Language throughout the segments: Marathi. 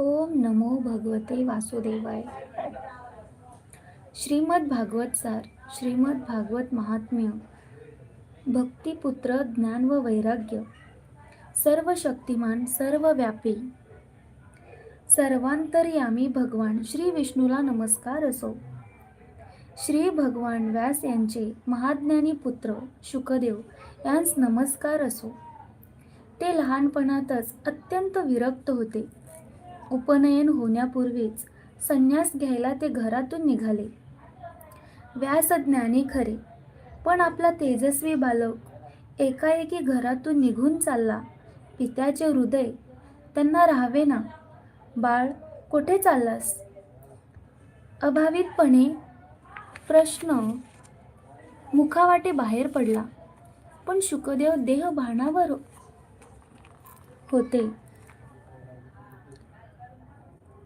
ओम नमो भगवते वासुदेवाय. श्रीमद भागवत सार श्रीमद भागवत महात्म्य भक्तिपुत्र ज्ञान व वैराग्य सर्व शक्तिमान सर्व व्यापी. सर्वांतरयामी भगवान श्री विष्णूला नमस्कार असो. श्री भगवान व्यास यांचे महाज्ञानी पुत्र शुकदेव यांस नमस्कार असो. ते लहानपणातच अत्यंत विरक्त होते. उपनयन होण्यापूर्वीच संन्यास घ्यायला ते घरातून निघाले. व्यास ज्ञानी खरे पण आपला तेजस्वी बालक एकाएकी घरातून निघून चालला. पित्याचे हृदय त्यांना राहावे ना बाळ कुठे चाललास? अभावितपणे प्रश्न मुखावाटे बाहेर पडला. पण शुकदेव देह भानावर होते.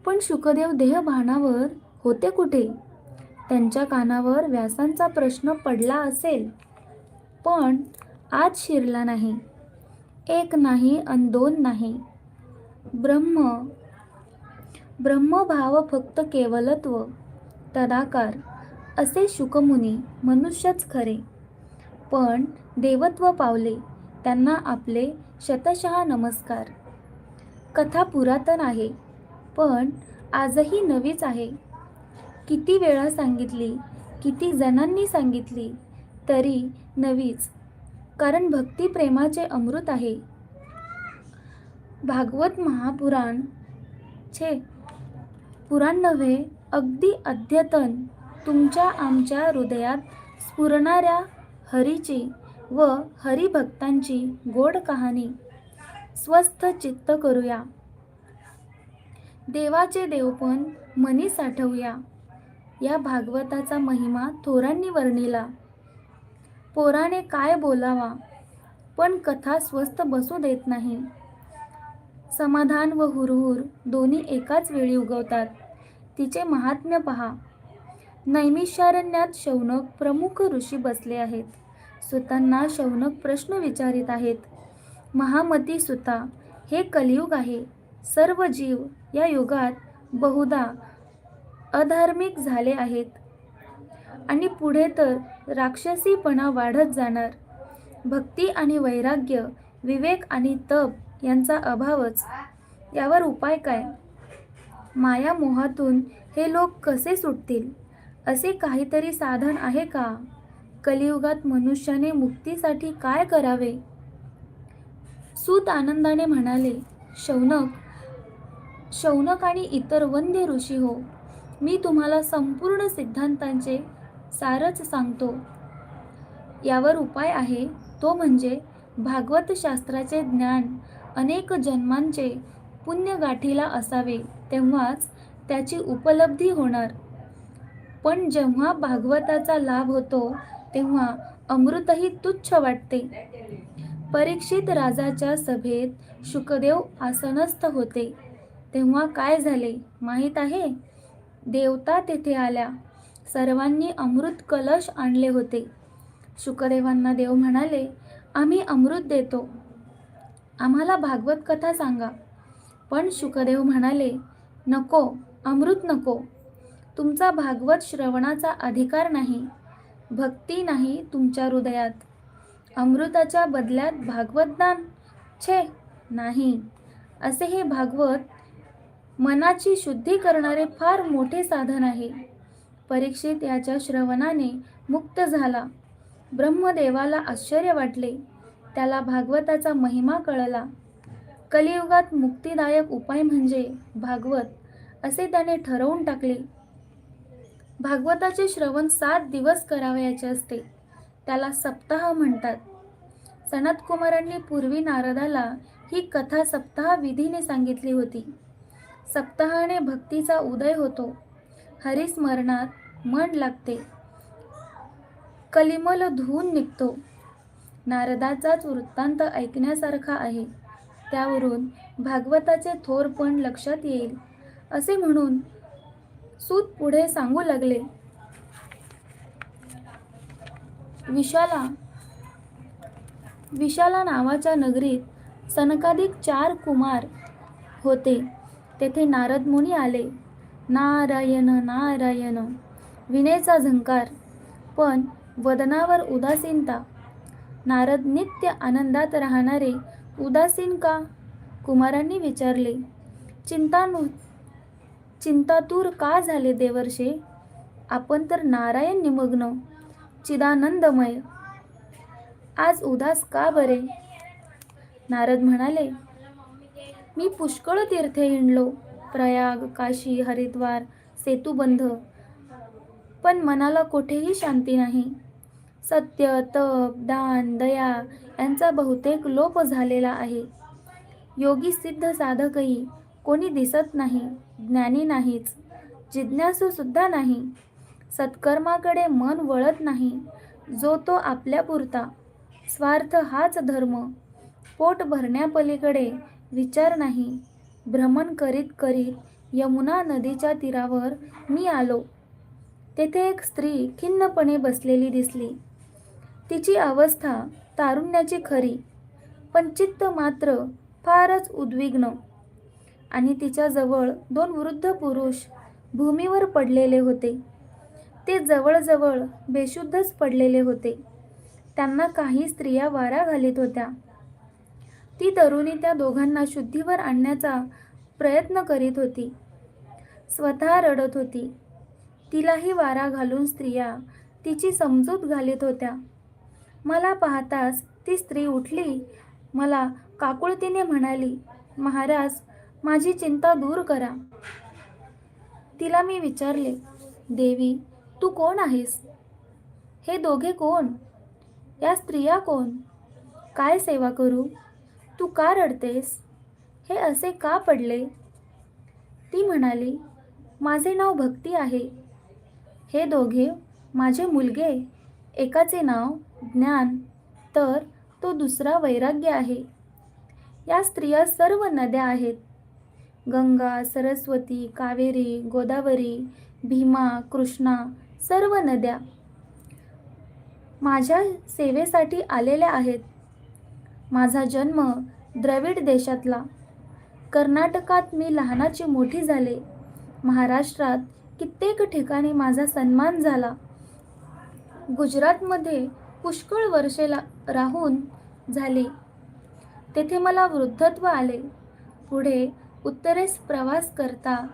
पण शुकदेव देहभानावर होते कुठे? त्यांच्या कानावर व्यासांचा प्रश्न पडला असेल. पण आज शिरला नाही. एक नाही अन दोन नाही. ब्रह्म ब्रह्मभाव फक्त केवलत्व तदाकार असे शुकमुनी मनुष्यच खरे. पण देवत्व पावले त्यांना आपले शतशः नमस्कार. कथा पुरातन आहे. पण आजही नवीच आहे. किती वेळा सांगितली किती जणांनी सांगितली तरी नवीच कारण भक्ती प्रेमाचे अमृत आहे. भागवत महापुराण छे पुराण नव्हे अगदी अद्यतन तुमच्या आमच्या हृदयात स्फुरणाऱ्या हरीची व हरिभक्तांची गोड कहाणी. स्वस्थ चित्त करूया. देवाचे देवपण मनी साठवूया. या भागवताचा महिमा थोरांनी वर्णिला. पोराने काय बोलावा? पण कथा स्वस्थ बसू देत नाही. समाधान व हुरहुर दोन्ही एकाच वेळी उगवतात. तिचे महात्म्य पहा. नैमिषारण्यात शौनक प्रमुख ऋषी बसले आहेत. सुतांना शौनक प्रश्न विचारित आहेत. महामती सुता हे कलियुग आहे. सर्व जीव या युगात बहुधा अधार्मिक झाले आहेत. आणि पुढे तर राक्षसीपणा वाढत जाणार. भक्ती आणि वैराग्य विवेक आणि तप यांचा अभावच. यावर उपाय काय? माया मोहातून हे लोक कसे सुटतील? असे काहीतरी साधन आहे का? कलियुगात मनुष्याने मुक्तीसाठी काय करावे? सूत आनंदाने म्हणाले शौनक शौनक आणि इतर वंद्य ऋषी हो. मी तुम्हाला संपूर्ण सिद्धांतांचे सारच सांगतो. यावर उपाय आहे. तो म्हणजे भागवत शास्त्राचे ज्ञान अनेक जन्मांचे पुण्यगाठीला असावे तेव्हाच त्याची उपलब्धी होणार. पण जेव्हा भागवताचा लाभ होतो तेव्हा अमृतही तुच्छ वाटते. परीक्षित राजाच्या सभेत शुकदेव आसनस्थ होते. तेव्हा काय झाले माहीत आहे? देवता तेथे आल्या. सर्वांनी अमृत कलश आणले होते. शुकदेवांना देव म्हणाले आम्ही अमृत देतो. आम्हाला भागवत कथा सांगा. पण शुकदेव म्हणाले नको अमृत नको. तुमचा भागवत श्रवणाचा अधिकार नाही. भक्ती नाही तुमच्या हृदयात. अमृताच्या बदल्यात भागवत दान? छे नाही. असे हे भागवत मनाची शुद्धी करणारे फार मोठे साधन आहे. परीक्षित याच्या श्रवणाने मुक्त झाला. ब्रह्मदेवाला आश्चर्य वाटले. त्याला भागवताचा महिमा कळला. कलियुगात मुक्तिदायक उपाय म्हणजे भागवत असे त्याने ठरवून टाकले. भागवताचे श्रवण सात दिवस करावयाचे असते. त्याला सप्ताह म्हणतात. सनत कुमारांनी पूर्वी नारदाला ही कथा सप्ताह विधीने सांगितली होती. सप्ताहाने भक्तीचा उदय होतो. हरिस्मरणात मन लागते. कलिमल धुवून निघतो. नारदाचाच वृत्तांत ऐकण्यासारखा आहे. त्यावरून भागवताचे थोरपण लक्षात येईल. असे म्हणून सूत पुढे सांगू लागले. विशाला विशाला नावाच्या नगरीत सनकाधिक चार कुमार होते. तेथे नारद मुनी आले. नारायण नारायण विनेचा झंकार पण वदनावर उदासीनता. नारद नित्य आनंदात राहणारे उदासीन का? कुमारांनी विचारले. चिंता चिंतातूर का झाले देवर्षे? आपण तर नारायण निमग्न चिदानंदमय. आज उदास का बरे? नारद म्हणाले मी पुष्कळ तीर्थे हिंडलो. प्रयाग काशी हरिद्वार सेतुबंध. पण मनाला कुठेही शांती नाही. सत्य तप दान दया यांचा बहुतेक लोप झालेला आहे. योगी सिद्ध साधकही कोणी दिसत नाही ज्ञानी नाहीच जिज्ञासूसुद्धा नाही. सत्कर्माकडे मन वळत नाही जो तो आपल्यापुरता. स्वार्थ हाच धर्म. पोट भरण्यापलीकडे विचार नाही. भ्रमण करीत करीत यमुना नदीच्या तीरावर मी आलो. तेथे एक स्त्री खिन्नपणे बसलेली दिसली. तिची अवस्था तारुण्याची खरी पण चित्त मात्र फारच उद्विग्न आणि तिच्याजवळ दोन वृद्ध पुरुष भूमीवर पडलेले होते. ते जवळजवळ बेशुद्धच पडलेले होते. त्यांना काही स्त्रिया वारा घालीत होत्या. ती तरुणी त्या दोघांना शुद्धीवर आणण्याचा प्रयत्न करीत होती. स्वतः रडत होती. तिलाही वारा घालून स्त्रिया तिची समजूत घालीत होत्या. मला पाहताच ती स्त्री उठली. मला काकुळतीने म्हणाली महाराज माझी चिंता दूर करा. तिला मी विचारले देवी तू कोण आहेस? हे दोघे कोण? या स्त्रिया कोण? काय सेवा करू? तू का रडतेस? हे असे का पडले? ती म्हणाली माझे नाव भक्ती आहे. हे दोघे माझे मुलगे एकाचे नाव ज्ञान तर तो दुसरा वैराग्य आहे. या स्त्रिया सर्व नद्या आहेत. गंगा सरस्वती कावेरी गोदावरी भीमा कृष्णा सर्व नद्या माझ्या सेवेसाठी आलेल्या आहेत. माझा जन्म द्रविड देशातला. कर्नाटकात मी लहानाची मोठी झाले. महाराष्ट्रात कित्येक ठिकाणी माझा सन्मान झाला. गुजरातमध्ये पुष्कळ वर्षे ला राहून झाली. तेथे मला वृद्धत्व आले. पुढे उत्तरेस प्रवास करता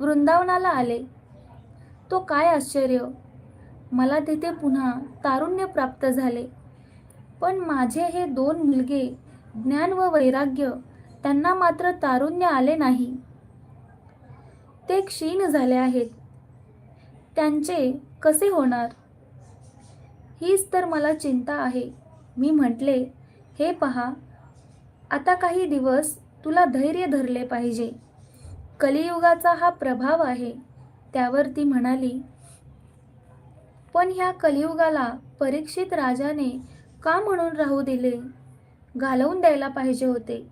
वृंदावनाला आले. तो काय आश्चर्य! मला तिथे पुन्हा तारुण्य प्राप्त झाले. पण माझे हे दोन मुलगे ज्ञान व वैराग्य त्यांना मात्र तारुण्य आले नाही. ते क्षीण झाले आहेत. त्यांचे कसे होणार? हीच तर मला चिंता आहे. मी म्हटले हे पहा आता काही दिवस तुला धैर्य धरले पाहिजे. कलियुगाचा हा प्रभाव आहे. त्यावर ती म्हणाली पण ह्या कलियुगाला परीक्षित राजाने का म्हणून राहू दिले? घालवून द्यायला पाहिजे होते.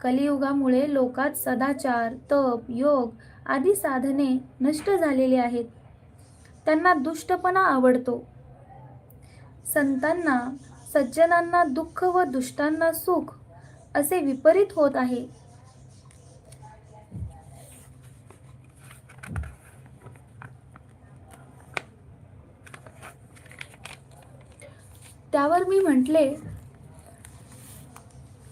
कलियुगामुळे लोकात सदाचार तप योग आदी साधने नष्ट झालेली आहेत. त्यांना दुष्टपणा आवडतो. संतांना सज्जनांना दुःख व दुष्टांना सुख असे विपरीत होत आहे. त्यावर मी म्हटले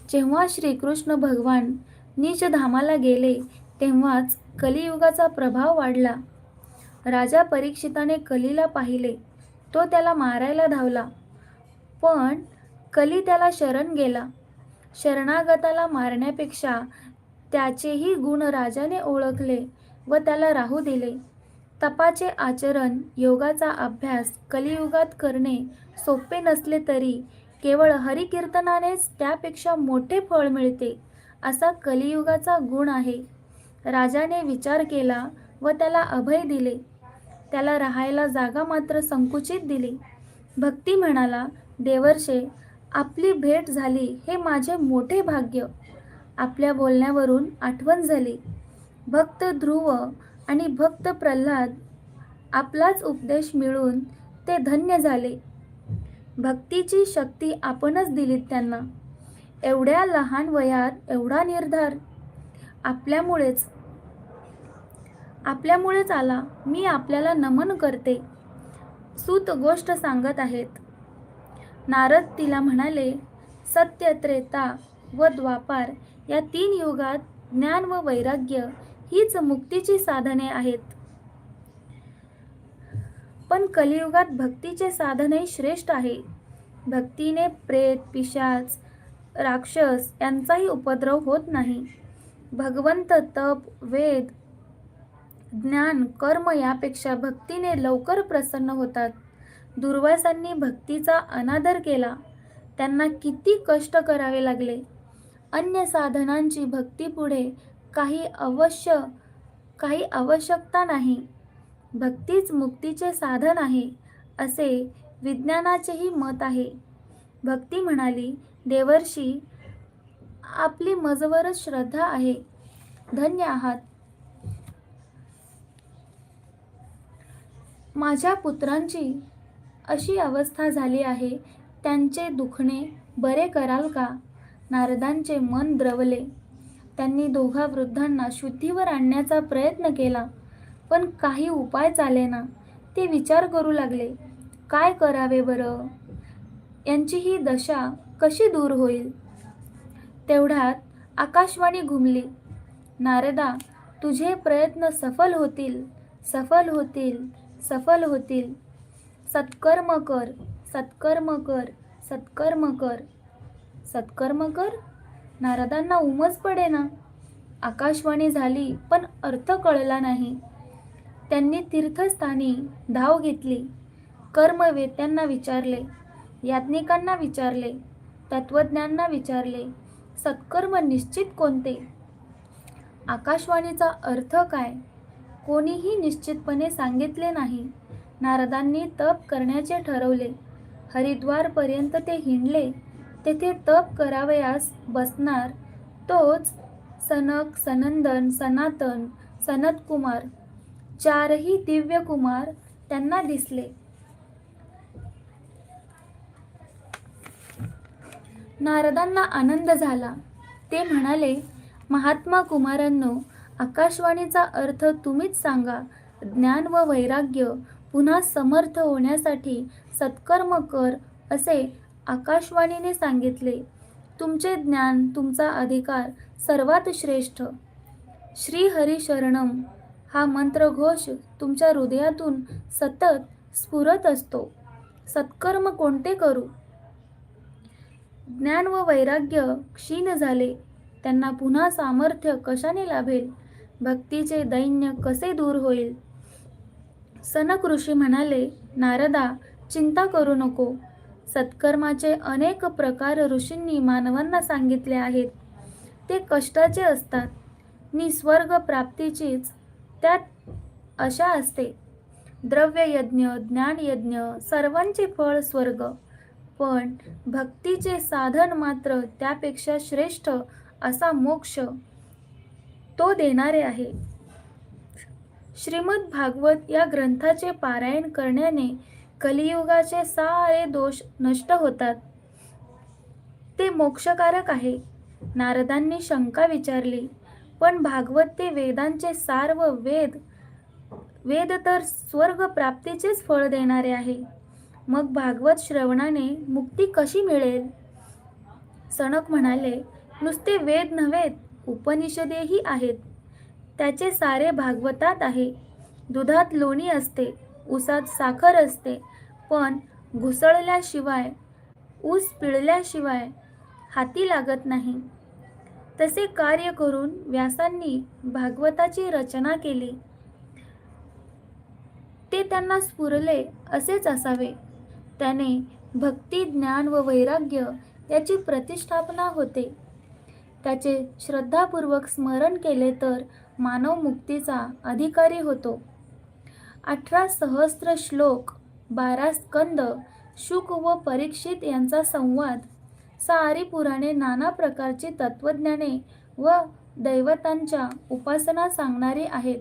जेव्हा श्रीकृष्ण भगवान नीचधामाला गेले तेव्हाच कलियुगाचा प्रभाव वाढला. राजा परीक्षिताने कलीला पाहिले तो त्याला मारायला धावला. पण कली त्याला शरण गेला. शरणागताला मारण्यापेक्षा त्याचेही गुण राजाने ओळखले व त्याला राहू दिले. तपाचे आचरण योगाचा अभ्यास कलियुगात करणे सोपे नसले तरी केवळ हरिकीर्तनानेच त्यापेक्षा मोठे फळ मिळते असा कलियुगाचा गुण आहे. राजाने विचार केला व त्याला अभय दिले. त्याला राहायला जागा मात्र संकुचित दिली. भक्ती म्हणाला देवर्षे आपली भेट झाली हे माझे मोठे भाग्य. आपल्या बोलण्यावरून आठवण झाली. भक्त ध्रुव आणि भक्त प्रल्हाद आपलाच उपदेश मिळून ते धन्य झाले. भक्तीची शक्ती आपणच दिलीत त्यांना. एवढ्या लहान वयात एवढा निर्धार आपल्यामुळेच आपल्यामुळेच आला. मी आपल्याला नमन करते सूत गोष्ट सांगत आहेत. नारद तिला म्हणाले सत्य त्रेता व द्वापार या तीन युगात ज्ञान व वैराग्य हीच मुक्तीची साधने आहेत. पण कलियुगात भक्तीचे साधनही श्रेष्ठ आहे. भक्तीने प्रेत पिशाच राक्षस यांचाही उपद्रव होत नाही. भगवंत तप वेद ज्ञान कर्म यापेक्षा भक्तीने लवकर प्रसन्न होतात. दुर्वासांनी भक्तीचा अनादर केला. त्यांना किती कष्ट करावे लागले. अन्य साधनांची भक्तीपुढे काही अवश्य काही आवश्यकता नाही. भक्तीच मुक्तीचे साधन आहे असे विज्ञानाचेही मत आहे. भक्ती म्हणाली देवर्षी आपली मजवरच श्रद्धा आहे. धन्य आहात माझ्या पुत्रांची अशी अवस्था झाली आहे त्यांचे दुखणे बरे कराल का? नारदांचे मन द्रवले. त्यांनी दोघा वृद्धांना शुद्धीवर आणण्याचा प्रयत्न केला. पण काही उपाय चालेना ते विचार करू लागले. काय करावे बरं? यांची ही दशा कशी दूर होईल? तेवढ्यात आकाशवाणी घुमली. नारदा तुझे प्रयत्न सफल होतील. सफल होतील. सफल होतील. सत्कर्म कर. सत्कर्म कर. सत्कर्म कर. सत्कर्म कर. नारदांना उमज पडेना. आकाशवाणी झाली पण अर्थ कळला नाही. त्यांनी तीर्थस्थानी धाव घेतली. कर्मवेत्यांना विचारले याज्ञिकांना विचारले तत्वज्ञांना विचारले सत्कर्म निश्चित कोणते? आकाशवाणीचा अर्थ काय? कोणीही निश्चितपणे सांगितले नाही. नारदांनी तप करण्याचे ठरवले. हरिद्वारपर्यंत ते हिंडले. तेथे तप करावयास बसणार तोच सनक सनंदन सनातन सनतकुमार चारही दिव्य कुमार त्यांना दिसले. नारदांना आनंद झाला. ते म्हणाले महात्मा कुमारांनो आकाशवाणीचा अर्थ तुम्हीच सांगा. ज्ञान व वैराग्य पुन्हा समर्थ होण्यासाठी सत्कर्म कर असे आकाशवाणीने सांगितले तुमचे ज्ञान तुमचा अधिकार सर्वात श्रेष्ठ. श्री हरिशरणम हा मंत्रघोष तुमच्या हृदयातून सतत स्फुरत असतो. सत्कर्म कोणते करू? ज्ञान व वैराग्य क्षीण झाले. त्यांना पुन्हा सामर्थ्य कशाने लाभेल? भक्तीचे दैन्य कसे दूर होईल? सनक ऋषी म्हणाले नारदा चिंता करू नको. सत्कर्माचे अनेक प्रकार ऋषींनी मानवांना सांगितले आहेत. ते कष्टाचे असतात. निस्वर्ग प्राप्तीचीच त्यात अशा असते. द्रव्ययज्ञ ज्ञानयज्ञ सर्वांचे फळ स्वर्ग. पण भक्तीचे साधन मात्र त्यापेक्षा श्रेष्ठ असा मोक्ष तो देणारे आहे. श्रीमद भागवत या ग्रंथाचे पारायण करण्याने कलियुगाचे सारे दोष नष्ट होतात. ते मोक्षकारक आहे. नारदांनी शंका विचारली पण भागवत ते वेदांचे सार व वेद वेद तर स्वर्ग प्राप्तीचेच फळ देणारे आहे. मग भागवत श्रवणाने मुक्ती कशी मिळेल? सणक म्हणाले नुसते वेद नव्हेत उपनिषदेही आहेत. त्याचे सारे भागवतात आहे. दुधात लोणी असते. ऊसात साखर असते. पण घुसळल्याशिवाय ऊस पिळल्याशिवाय हाती लागत नाही. तसे कार्य करून व्यासांनी भागवताची रचना केली. ते त्यांना स्फुरले असेच असावे. त्याने भक्ती ज्ञान व वैराग्य याची प्रतिष्ठापना होते. त्याचे श्रद्धापूर्वक स्मरण केले तर मानव मुक्तीचा अधिकारी होतो. अठरा सहस्त्र श्लोक बारा स्कंद शुक व परीक्षित यांचा संवाद. सारी पुराणे नाना प्रकारची तत्वज्ञाने व दैवतांच्या उपासना सांगणारी आहेत.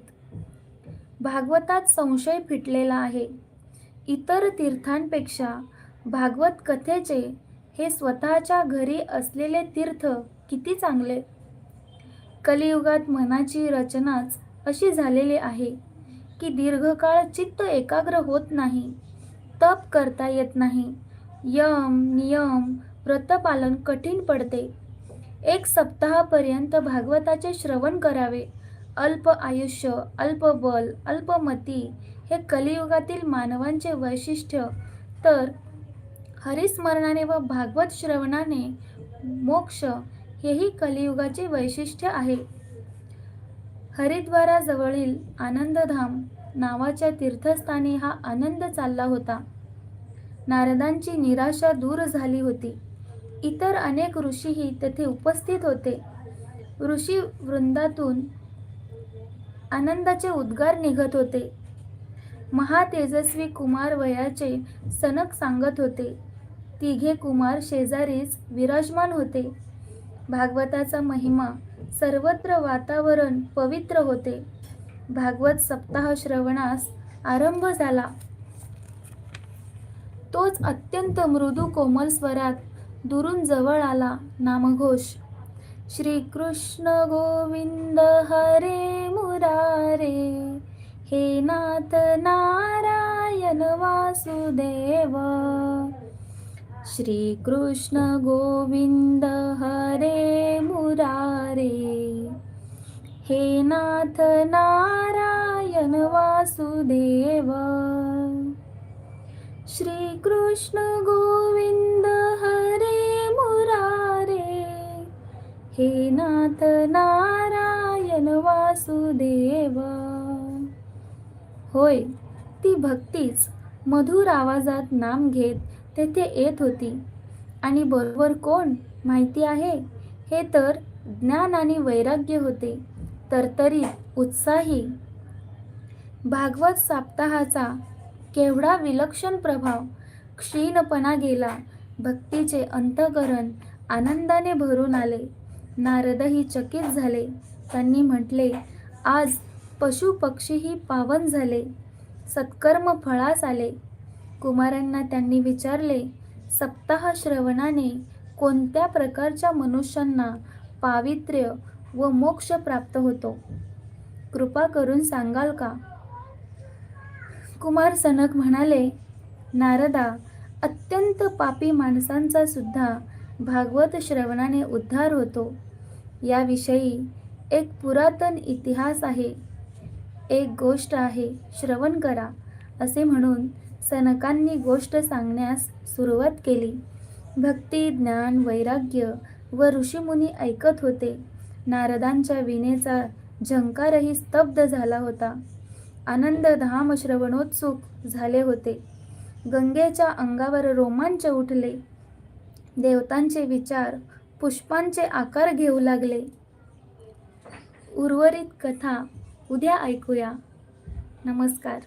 भागवतात संशय फिटलेला आहे. इतर तीर्थांपेक्षा भागवत कथेचे हे स्वतःच्या घरी असलेले तीर्थ किती चांगले? कलियुगात मनाची रचनाच अशी झालेली आहे. की दीर्घकाळ चित्त एकाग्र होत नाही तप करता येत नाही. यम नियम व्रतपालन कठीण पडते. एक सप्ताहापर्यंत भागवताचे श्रवण करावे. अल्प आयुष्य अल्प बल अल्पमती हे कलियुगातील मानवांचे वैशिष्ट्य. तर हरिस्मरणाने व भागवत श्रवणाने मोक्ष हेही कलियुगाचे वैशिष्ट्य आहे. हरिद्वाराजवळील आनंदधाम नावाच्या तीर्थस्थानी हा आनंद चालला होता. नारदांची निराशा दूर झाली होती. इतर अनेक ऋषीही तेथे उपस्थित होते. ऋषी वृंदातून आनंदाचे उद्गार निघत होते. महातेजस्वी कुमार वयाचे सनक सांगत होते. तिघे कुमार शेजारीच विराजमान होते. भागवताचा महिमा सर्वत्र वातावरण पवित्र होते. भागवत सप्ताह श्रवणास आरंभ झाला. तोच अत्यंत मृदू कोमल स्वरात दुरून जवळ आला नामघोष. श्रीकृष्ण गोविंद हरे मुरारे हे नाथ नारायण वासुदेव. श्रीकृष्ण गोविंद हरे मुरारे। हे नाथ नारायण वासुदेव। श्रीकृष्ण गोविंद हरे मुरारे। हे नाथ नारायण वासुदेव। होय ती भक्तीच मधुर आवाजात नाम घेत तेथे येत होती. आणि बरोबर कोण? माहिती आहे? हे तर ज्ञान आणि वैराग्य होते. तरतरी उत्साही. भागवत सप्ताहाचा केवढा विलक्षण प्रभाव क्षीणपणा गेला. भक्तीचे अंतकरण आनंदाने भरून आले. नारदही चकित झाले. त्यांनी म्हटले आज पशु पक्षीही पावन झाले. सत्कर्म फळास आले. कुमारांना त्यांनी विचारले सप्ताह श्रवणाने कोणत्या प्रकारच्या मनुष्यांना पावित्र्य व मोक्ष प्राप्त होतो? कृपा करून सांगाल का? कुमार सनक म्हणाले नारदा अत्यंत पापी माणसांचा सुद्धा भागवत श्रवणाने उद्धार होतो. याविषयी एक पुरातन इतिहास आहे. एक गोष्ट आहे श्रवण करा असे म्हणून सनकांनी गोष्ट सांगण्यास सुरुवात केली. भक्ती ज्ञान वैराग्य व ऋषीमुनी ऐकत होते. नारदांच्या विणेचा झंकारही स्तब्ध झाला होता. आनंद धाम श्रवणोत्सुक झाले होते. गंगेच्या अंगावर रोमांच उठले. देवतांचे विचार पुष्पांचे आकार घेऊ लागले. उर्वरित कथा उद्या ऐकूया. नमस्कार.